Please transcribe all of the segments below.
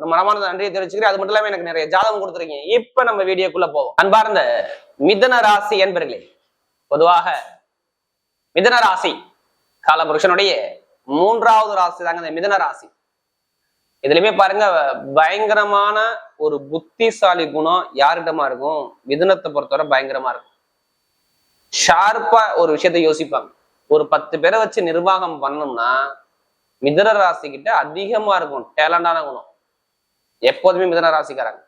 ஒரு மனமான நன்றியை தெரிவிச்சுக்கிறேன். அது மட்டும் இல்லாம எனக்கு நிறைய ஜாதகம் கொடுத்துருக்கீங்க. இப்ப நம்ம வீடியோக்குள்ள போவோம். அன்பார்ந்த மிதன ராசி என்பர்களே பொதுவாக மிதன ராசி காலபுருஷனுடைய மூன்றாவது ராசி தாங்க இந்த மிதன ராசி. இதுலயுமே பாருங்க பயங்கரமான ஒரு புத்திசாலி குணம் யாருகிட்டமா இருக்கும்? மிதனத்தை பொறுத்தவரை பயங்கரமா இருக்கும். ஷார்ப்பா ஒரு விஷயத்த யோசிப்பாங்க. ஒரு பத்து பேரை வச்சு நிர்வாகம் பண்ணணும்னா மிதன ராசி கிட்ட அதிகமா இருக்கும். டேலண்டான குணம். எப்போதுமே மிதன ராசிக்காரங்க.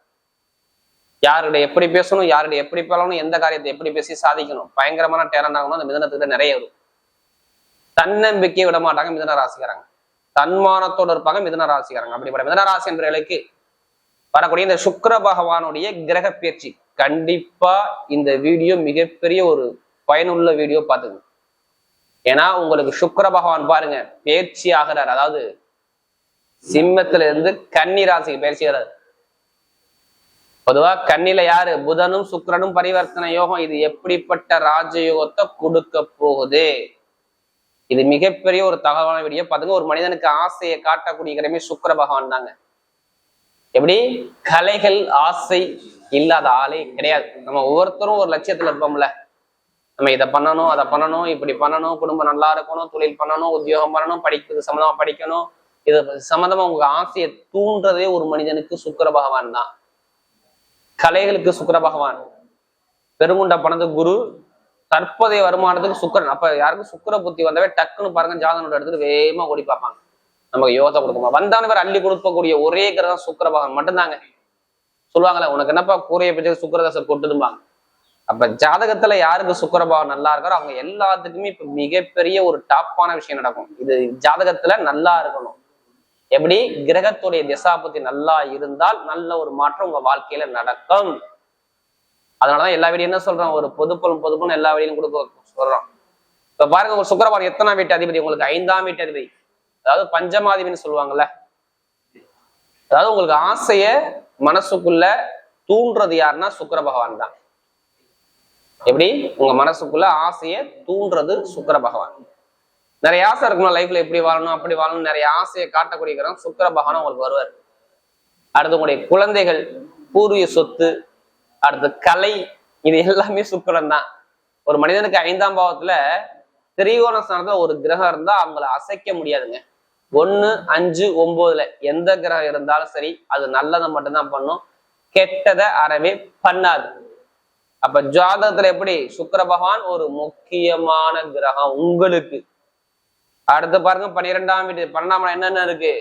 யாருடைய எப்படி பேசணும் யாருடைய எப்படி பேசணும் எந்த காரியத்தை எப்படி பேசி சாதிக்கணும் பயங்கரமான டேலண்ட் ஆகணும் அந்த மிதனத்துக்கிட்ட நிறைய வரும். தன்னம்பிக்கையை விட மாட்டாங்க மிதன ராசிக்காரங்க. தன்மானத்தோடு இருப்பாங்க மிதன ராசிக்காரங்க. அப்படிப்பட்ட மிதன ராசி என்பவர்களுக்கு வரக்கூடிய இந்த சுக்கர பகவானுடைய கிரக பயிற்சி. கண்டிப்பா இந்த வீடியோ மிகப்பெரிய ஒரு பயனுள்ள வீடியோ பார்த்துங்க ஏன்னா உங்களுக்கு சுக்கர பகவான் பாருங்க பயிற்சி ஆகிறார். அதாவது சிம்மத்துல இருந்து கன்னி ராசிக்கு பயிற்சி பொதுவா கண்ணில யாரு? புதனும் சுக்கிரனும் பரிவர்த்தனை யோகம். இது எப்படிப்பட்ட ராஜயோகத்தை கொடுக்க போகுது? இது மிகப்பெரிய ஒரு தகவலான வீடியோ. பாத்துங்க ஒரு மனிதனுக்கு ஆசையை காட்டக்கூடிய கிரமே சுக்கர பகவான் தாங்க. எப்படி? கலைகள் ஆசை இல்லாத ஆளே கிடையாது. நம்ம ஒவ்வொருத்தரும் ஒரு லட்சியத்துல இருப்போம்ல. நம்ம இதை பண்ணணும் அதை பண்ணணும் இப்படி பண்ணணும் குடும்பம் நல்லா இருக்கணும் தொழில் பண்ணணும் உத்தியோகம் பண்ணணும் படிக்கிறது சம்மந்தமா படிக்கணும் இது சம்மந்தமா உங்க ஆசையை தூண்டுறதே ஒரு மனிதனுக்கு சுக்கிர பகவான் தான். கலைகளுக்கு சுக்கிர பகவான். பெருங்குண்ட பணத்து குரு தற்போதைய வருமானத்துக்கு சுக்கரன். அப்ப யாருக்கும் சுக்கர புத்தி வந்தவே டக்குன்னு பாருங்க ஜாதனோட எடுத்துட்டு வேகமா ஓடி பார்ப்பாங்க. நமக்கு யோகத்தை கொடுக்குமா? வந்தானவர் அள்ளி கொடுக்கக்கூடிய ஒரே கிரகம் சுக்கர பகவான். மட்டும்தாங்க. சொல்லுவாங்களே உனக்கு என்னப்பா கூரையை பற்றி சுக்கரதாசை கொட்டுதும்பாங்க அப்ப ஜாதகத்துல யாருக்கு சுக்கர பகவான் நல்லா இருக்காரோ அவங்க எல்லாத்துக்குமே இப்ப மிகப்பெரிய ஒரு டாப்பான விஷயம் நடக்கும். இது ஜாதகத்துல நல்லா இருக்கணும். எப்படி? கிரகத்துடைய திசாபத்தி நல்லா இருந்தால் நல்ல ஒரு மாற்றம் உங்க வாழ்க்கையில நடக்கும். அதனாலதான் எல்லா வீடியும் என்ன சொல்றோம் ஒரு பொதுப்பொருள் பொதுப்பொருள் எல்லா வீடியும் கொடுக்க சொல்றோம் இப்ப பாருங்க ஒரு சுக்கரவாரம் எத்தனாம் வீட்டு அதிபதி? உங்களுக்கு ஐந்தாம் வீட்டு அதிபதி. அதாவது பஞ்சமாதிபதினு சொல்லுவாங்கல்ல. அதாவது உங்களுக்கு ஆசைய மனசுக்குள்ள தூண்டுறது யாருன்னா சுக்கர பகவான் தான். எப்படி? உங்க மனசுக்குள்ள ஆசைய தூண்டுறது சுக்கர பகவான். நிறைய ஆசை இருக்கணும் லைஃப்ல எப்படி வாழணும் அப்படி வாழணும் நிறைய ஆசையை காட்டக்கூடிய கிரகம் சுக்கர பகவான் உங்களுக்கு வருவார். அடுத்து உங்களுடைய குழந்தைகள் பூர்வீக சொத்து அடுத்து கலை இது எல்லாமே சுக்கரன் தான். ஒரு மனிதனுக்கு ஐந்தாம் பாவத்துல திரிகோண ஸ்தானத்துல ஒரு கிரகம் இருந்தா அவங்கள அசைக்க முடியாதுங்க. ஒண்ணு அஞ்சு ஒன்பதுல எந்த கிரகம் இருந்தாலும் சரி அது நல்லதை மட்டும்தான் பண்ணும். கெட்டதை அறவே பண்ணாது. அப்ப ஜாதகத்துல எப்படி? சுக்கர பகவான் ஒரு முக்கியமான கிரகம் உங்களுக்கு. அடுத்து பாருங்க பன்னிரெண்டாம் வீட்டு பன்னெண்டாம் என்னென்ன இருக்கு?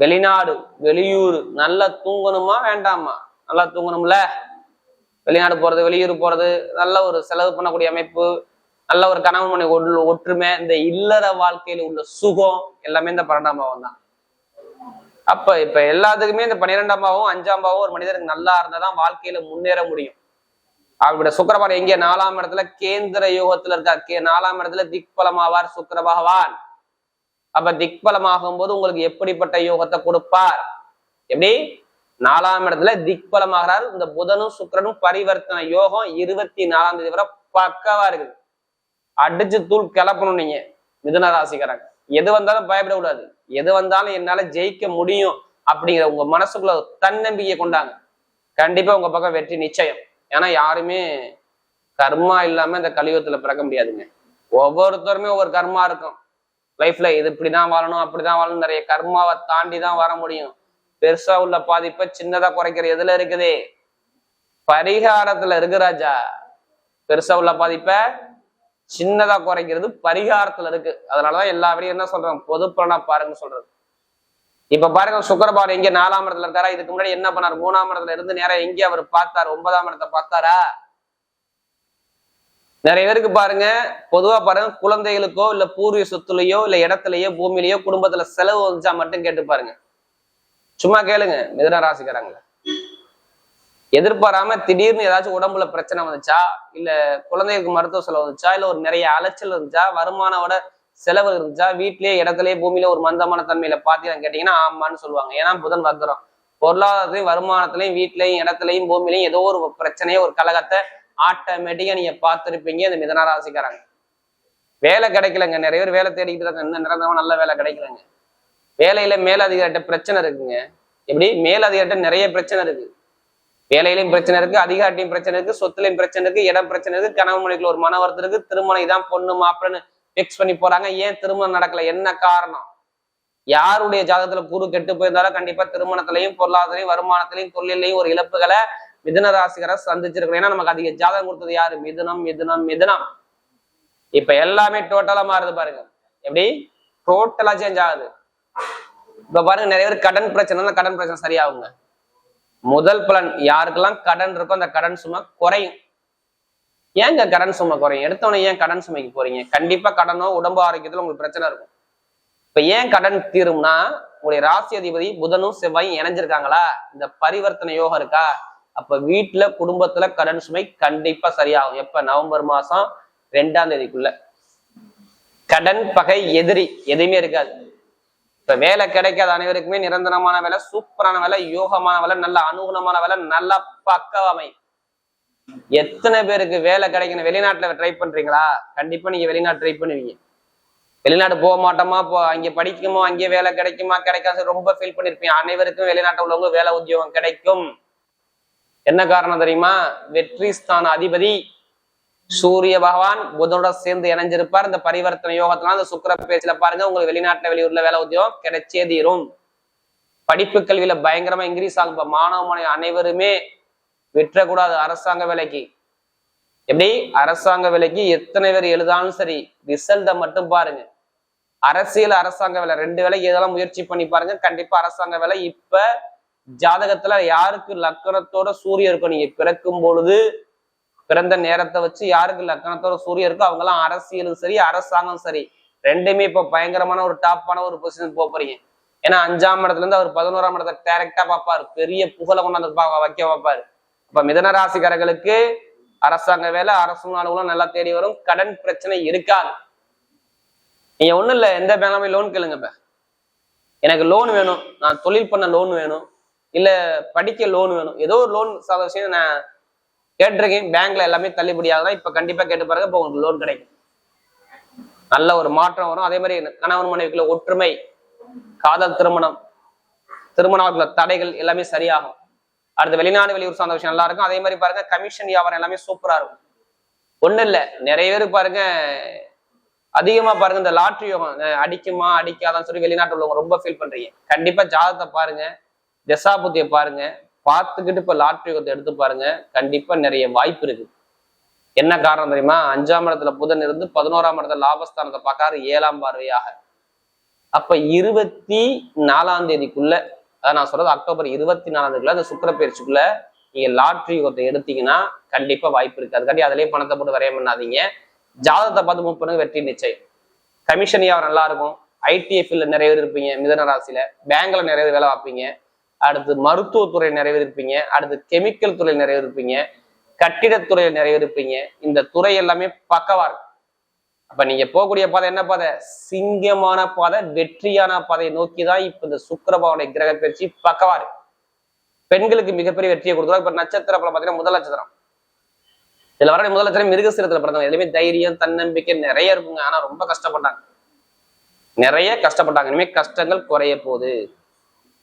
வெளிநாடு வெளியூர். நல்லா தூங்கணுமா வேண்டாமா? நல்லா தூங்கணும்ல? வெளிநாடு போறது வெளியூர் போறது நல்ல ஒரு செலவு பண்ணக்கூடிய அமைப்பு நல்ல ஒரு கணவன் மனை ஒற்றுமை இந்த இல்லற வாழ்க்கையில உள்ள சுகம் எல்லாமே இந்த பன்னெண்டாம் பாவம் தான். அப்ப இப்ப எல்லாத்துக்குமே இந்த பன்னிரெண்டாம் பாவம் அஞ்சாம் பாவம் ஒரு மனிதனுக்கு நல்லா இருந்தாதான் வாழ்க்கையில முன்னேற முடியும். அவருடைய சுக்கரபான் எங்க? நாலாம் இடத்துல கேந்திர யோகத்துல இருக்கார். கே நாலாம் இடத்துல திக்பலமாவார் சுக்கர பகவான் அப்ப திக்பலமாகும் போது உங்களுக்கு எப்படிப்பட்ட யோகத்தை கொடுப்பார்? எப்படி? நாலாம் இடத்துல திக்பலமாகிறார். இந்த புதனும் சுக்கிரனும் பரிவர்த்தனை யோகம் இருபத்தி நாலாம் தேதி வரை பக்கவா இருக்குது. அடிச்சு தூள் கிளப்பணும் நீங்க. மிதுன ராசிக்காரங்க. எது வந்தாலும் பயப்படக்கூடாது. எது வந்தாலும் என்னால ஜெயிக்க முடியும் அப்படிங்கிற உங்க மனசுக்குள்ள தன்னம்பிக்கையை தன்னம்பிக்கை கொண்டாங்க. கண்டிப்பா உங்க பக்கம் வெற்றி நிச்சயம். ஏன்னா யாருமே கர்மா இல்லாம இந்த கலியுகத்துல பிறக்க முடியாதுங்க. ஒவ்வொருத்தருமே ஒவ்வொரு கர்மா இருக்கும். லைஃப்ல இது இப்படிதான் வாழணும் அப்படிதான் வாழணும் நிறைய கர்மாவை தாண்டி தான் வர முடியும். பெருசா உள்ள பாதிப்பை சின்னதா குறைக்கிற எதுல இருக்குது? பரிகாரத்துல இருக்கு ராஜா. பெருசா உள்ள பாதிப்பை சின்னதா குறைக்கிறது பரிகாரத்துல இருக்கு. அதனாலதான் எல்லாபடியும் என்ன சொல்றோம் பொதுப்பலனா பாருங்க சொல்றது. இப்ப பாருங்க சுக்கரபார் எங்க நாலாம் இடத்துல இருக்காரா? இதுக்கு முன்னாடி என்ன பண்ணார்? மூணாம் இடத்துல இருந்து நேரம் எங்க அவர் பார்த்தாரு. ஒன்பதாம் இடத்தை பார்த்தாரா? நிறைய பேருக்கு பாருங்க பொதுவா பாருங்க குழந்தைகளுக்கோ இல்ல பூர்வீக சொத்துலயோ இல்ல இடத்துலயோ பூமியிலயோ குடும்பத்துல செலவு வந்துச்சா மட்டும் கேட்டு பாருங்க. சும்மா கேளுங்க மிதன ராசிக்காரங்கள. எதிர்பாராம திடீர்னு ஏதாச்சும் உடம்புல பிரச்சனை வந்துச்சா? இல்ல குழந்தைகளுக்கு மருத்துவ செலவு வந்துச்சா? இல்ல ஒரு நிறைய அலைச்சல் இருந்துச்சா வருமானோட செலவு இருந்துச்சா? வீட்லயே இடத்துலயே பூமியில ஒரு மந்தமான தன்மையில பாத்தீங்கன்னு கேட்டீங்கன்னா ஆமான்னு சொல்லுவாங்க. ஏன்னா புதன் வக்கரம் பொருளாதாரத்திலையும் வருமானத்திலையும் வீட்லயும் இடத்துலயும் பூமியிலையும் ஏதோ ஒரு பிரச்சனையோ ஒரு கழகத்தை ஆட்டோமேட்டிக்கா நீங்க பார்த்துருப்பீங்க. இந்த மிதன ராசிக்காரங்க. வேலை கிடைக்கலங்க. நிறைய பேர் வேலை தேடிக்கிட்டு இருக்காங்க. இன்னும் நிரந்தரமா நல்ல வேலை கிடைக்கலங்க. வேலையில மேலதிகாரிட்ட பிரச்சனை இருக்குங்க. எப்படி? மேலதிகாரிட்ட நிறைய பிரச்சனை இருக்கு. வேலையிலையும் பிரச்சனை இருக்கு அதிகாரிட்டையும் பிரச்சனை இருக்கு சொத்துலையும் பிரச்சனை இருக்கு இடம் பிரச்சனை இருக்கு கனவு மொழிக்குள்ள ஒரு மன வருத்தம் இருக்கு. திருமணம் இதான் பொண்ணு மாப்பிள்ளன்னு ஃபிக்ஸ் பண்ணி போறாங்க. ஏன் திருமணம் நடக்கல? என்ன காரணம்? யாருடைய ஜாதகத்துல குரு கெட்டு போயிருந்தாலும் கண்டிப்பா திருமணத்திலையும் பொருளாதாரையும் வருமானத்திலையும் தொழிலையும் ஒரு இழப்புகளை மிதன ராசிகரை சந்திச்சிருக்கணும் ஏன்னா நமக்கு அதிக ஜாதகம் கொடுத்தது யாரு? மிதுனம் மிதுனம் மிதுனம். இப்ப எல்லாமே டோட்டலா மாறுது பாருங்க. எப்படி? டோட்டலா சேஞ்ச் ஆகுது. இப்ப பாருங்க நிறைய பேர் கடன் பிரச்சனை. கடன் பிரச்சனை சரியாகுங்க. முதல் பலன் யாருக்கெல்லாம் கடன் இருக்கோ அந்த கடன் சும்மா குறையும். ஏங்க கடன் சுமை குறையும்? எடுத்தவொடனே ஏன் கடன் சுமைக்கு போறீங்க? கண்டிப்பா கடனோ உடம்பு ஆரோக்கியத்துல உங்களுக்கு பிரச்சனை இருக்கும். இப்ப ஏன் கடன் தீரும்னா உங்களுடைய ராசி அதிபதி புதனும் செவ்வாயும் இணைஞ்சிருக்காங்களா? இந்த பரிவர்த்தனை யோகம் இருக்கா? அப்ப வீட்டுல குடும்பத்துல கடன் சுமை கண்டிப்பா சரியாகும். எப்ப? நவம்பர் மாசம் ரெண்டாம் தேதிக்குள்ள. கடன் பகை எதிரி எதுவுமே இருக்காது. இப்ப வேலை கிடைக்காத அனைவருக்குமே நிரந்தரமான வேலை சூப்பரான வேலை யோகமான வேலை நல்ல அனுகுணமான வேலை நல்ல பக்கவமை. எத்தனை பேருக்கு வேலை கிடைக்கணும்? வெளிநாட்டுல ட்ரை பண்றீங்களா? கண்டிப்பா நீங்க வெளிநாட்டு ட்ரை பண்ணுவீங்க. வெளிநாடு போக மாட்டோமா? போ அங்க படிக்குமோ? அங்கே வேலை கிடைக்குமா? கிடைக்காது ரொம்ப ஃபீல் பண்ணிருப்பீங்க. அனைவருக்கும் வெளிநாட்டு உள்ளவங்க வேலை உத்தியோகம் கிடைக்கும். என்ன காரணம் தெரியுமா? வெற்றி ஸ்தான அதிபதி சூரிய பகவான் புதனோட சேர்ந்து இணைஞ்சிருப்பார். இந்த பரிவர்த்தனை யோகத்தினால அந்த சுக்கர பேச்சுல பாருங்க உங்களுக்கு வெளிநாட்டுல வெளியூர்ல வேலை உத்தியோகம் கிடைச்சே தீரும். படிப்பு கல்வியில பயங்கரமா இன்க்ரீஸ் ஆகும். மாணவ மாணவி அனைவருமே விற்றக்கூடாது அரசாங்க வேலைக்கு. எப்படி? அரசாங்க வேலைக்கு எத்தனை பேர் எழுதாலும் சரி ரிசல்ட்டை மட்டும் பாருங்க. அரசியல் அரசாங்க வேலை ரெண்டு வேலைக்கு எதெல்லாம் முயற்சி பண்ணி பாருங்க. கண்டிப்பா அரசாங்க வேலை இப்ப ஜாதகத்துல யாருக்கு லக்கணத்தோட சூரியன் இருக்கும் நீங்க பிறக்கும் பொழுது பிறந்த நேரத்தை வச்சு யாருக்கு லக்கணத்தோட சூரியன் இருக்கோ அவங்க எல்லாம் அரசியலும் சரி அரசாங்கம் சரி ரெண்டுமே இப்ப பயங்கரமான ஒரு டாப்பான ஒரு பொசிஷன் போக போறீங்க. ஏன்னா அஞ்சாம் இடத்துல இருந்து அவர் பதினோராம் இடத்தை டைரக்டா பார்ப்பாரு. பெரிய புகழை கொண்டாந்து பா- வைக்க பார்ப்பாரு இப்ப மிதனராசிக்காரர்களுக்கு அரசாங்க வேலை அரசு நாடுகளும் நல்லா தேடி வரும். கடன் பிரச்சனை இருக்காது. நீங்க ஒண்ணும் இல்ல எந்த பேங்க்ல லோன் கேளுங்க இப்ப. எனக்கு லோன் வேணும் நான் தொழில் பண்ண லோன் வேணும் இல்ல படிக்க லோன் வேணும். ஏதோ ஒரு லோன் சாத விஷயம் நான் கேட்டிருக்கேன். பேங்க்ல எல்லாமே தள்ளுபடி ஆகுதா இப்ப கண்டிப்பா கேட்டு பாருங்க இப்ப உங்களுக்கு லோன் கிடைக்கும். நல்ல ஒரு மாற்றம் வரும். அதே மாதிரி கணவன் மனைவிக்குள்ள ஒற்றுமை காதல் திருமணம் திருமண தடைகள் எல்லாமே சரியாகும். அடுத்து வெளிநாடு வெளியூர் சார்ந்த விஷயம் நல்லா இருக்கும் அதே மாதிரி பாருங்க கமிஷன் வியாபாரம் எல்லாமே சூப்பரா இருக்கும். ஒண்ணும் இல்ல நிறைய பேர் பாருங்க அதிகமா பாருங்க இந்த லாட்ரி யோகம் அடிக்குமா அடிக்காதான்னு சொல்லி வெளிநாட்டு உள்ளவங்க ரொம்ப ஃபீல் பண்றீங்க. கண்டிப்பா ஜாதகத்தை பாருங்க தசாபுத்தியை பாருங்க பார்த்துக்கிட்டு இப்ப லாட்ரி யோகத்தை எடுத்து பாருங்க கண்டிப்பா நிறைய வாய்ப்பு இருக்கு. என்ன காரணம் தெரியுமா? அஞ்சாம் இடத்துல புதன் இருந்து பதினோராம் இடத்துல லாபஸ்தானத்தை பார்க்காரு ஏழாம் பார்வையாக. அப்ப இருபத்தி நாலாம் தேதிக்குள்ள அதான் நான் சொல்றது அக்டோபர் இருபத்தி நாலாந்துக்குள்ள அந்த சுக்கர பயிற்சிக்குள்ள நீங்க லாட்ரி ஒருத்தர் எடுத்தீங்கன்னா கண்டிப்பா வாய்ப்பு இருக்கு. அதுக்காண்டி அதுலயே பணத்தை போட்டு வரைய பண்ணாதீங்க. ஜாதகத்தை பார்த்து மூவ் பண்ணுங்க வெற்றி நிச்சயம். கமிஷன் யார் நல்லா இருக்கும். ஐடிஎஃப்ல நிறைய பேர் இருப்பீங்க மிதன ராசியில. பேங்க்ல நிறைய பேர் வேலை பார்ப்பீங்க. அடுத்து மருத்துவத்துறை நிறைய பேர் இருப்பீங்க. அடுத்து கெமிக்கல் துறை நிறைய பேர் இருப்பீங்க. கட்டிடத்துறையில் நிறைய பேர் இருப்பீங்க. இந்த துறை எல்லாமே பக்கவா இருக்கும் அப்ப நீங்க போகக்கூடிய பாதை என்ன பாதை? சிங்கமான பாதை வெற்றியான பாதையை நோக்கி தான் இப்ப இந்த சுக்கிரபாவனுடைய கிரக பயிற்சி பக்கவாறு பெண்களுக்கு மிகப்பெரிய வெற்றியை கொடுத்துருவா. இப்ப நட்சத்திர பலம் பாத்தீங்கன்னா முதல் நட்சத்திரம். இதுல வர முதல் நட்சத்திரம் மிருகசீரத்துல பிறந்தவங்க. எதுவுமே தைரியம் தன்னம்பிக்கை நிறைய இருக்குங்க. ஆனா ரொம்ப கஷ்டப்பட்டாங்க. நிறைய கஷ்டப்பட்டாங்க. இனிமே கஷ்டங்கள் குறைய போகுது.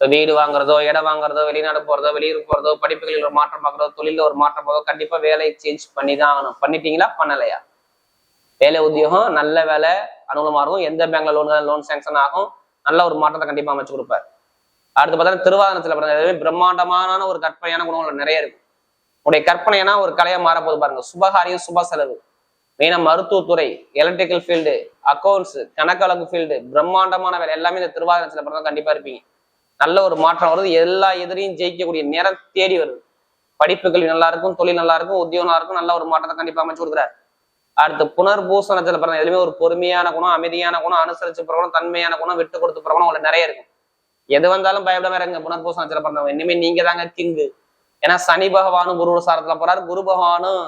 வீடு வாங்குறதோ இடம் வாங்குறதோ வெளிநாடு போறதோ வெளியூர் போறதோ படிப்புகளில் ஒரு மாற்றம் பார்க்கறதோ தொழில ஒரு மாற்றம் பார்க்கறதோ கண்டிப்பா வேலையை சேஞ்ச் பண்ணி தான் ஆகணும். பண்ணிட்டீங்களா? பண்ணலையா? வேலை உத்தியோகம் நல்ல வேலை அனுகூலமா இருக்கும். எந்த பேங்க்ல லோன் லோன் சேங்ஷன் ஆகும். நல்ல ஒரு மாற்றத்தை கண்டிப்பா அமைச்சு கொடுப்பாரு. அடுத்து பார்த்தா திருவாதனத்துல பிறந்த பிரம்மாண்டமான ஒரு கற்பனையான குணங்கள் நிறைய இருக்கு உங்களுடைய கற்பனைனா ஒரு கலையா மாறப்போது பாருங்க. சுபகாரியம் சுப செலவு. மெயினா மருத்துவத்துறை எலக்ட்ரிக்கல் ஃபீல்டு அக்கௌண்ட்ஸ் கணக்கழகு ஃபீல்டு பிரம்மாண்டமான வேலை. எல்லாமே இந்த திருவாதிரத்துல பிறந்தா கண்டிப்பா இருப்பீங்க. நல்ல ஒரு மாற்றம் வருது. எல்லா எதிரையும் ஜெயிக்கக்கூடிய நேரம் தேடி வருது. படிப்பு கல்வி நல்லா இருக்கும் தொழில் நல்லா இருக்கும் உத்தியோகம் நல்லா இருக்கும். நல்ல ஒரு மாற்றத்தை கண்டிப்பா அமைச்சு கொடுக்குறாரு. அடுத்து புனர்பூசணத்துல பிறந்த எதுவுமே ஒரு பொறுமையான குணம் அமைதியான குணம் அனுசரிச்சு போறவனும் தன்மையான குணம் விட்டு கொடுத்து போறவனும் உங்களுக்கு நிறைய இருக்கும். எது வந்தாலும் பயப்படாம இருங்க புனர்பூசணத்துல பிறந்தவங்க இனிமே நீங்க தாங்க கிங்கு ஏன்னா சனி பகவானும் குருவோட சாரத்துல போறாரு. குரு பகவானும்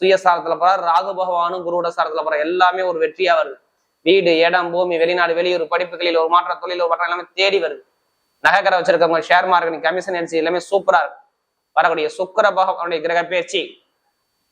சுயசாரத்துல போறாரு. ராகு பகவானும் குருவோட சாரத்துல போறாரு. எல்லாமே ஒரு வெற்றியா வருது. வீடு இடம் பூமி வெளிநாடு வெளியூர் படிப்புகளில் ஒரு மாற்ற தொழில் ஒரு மாற்றம் எல்லாமே தேடி வருது. நகைக்கரை வச்சிருக்கவங்க ஷேர் மார்க்கெட் கமிஷன் ஏஜென்சி எல்லாமே சூப்பரா இருக்கு. வரக்கூடிய சுக்கர பகவானுடைய கிரக பேச்சு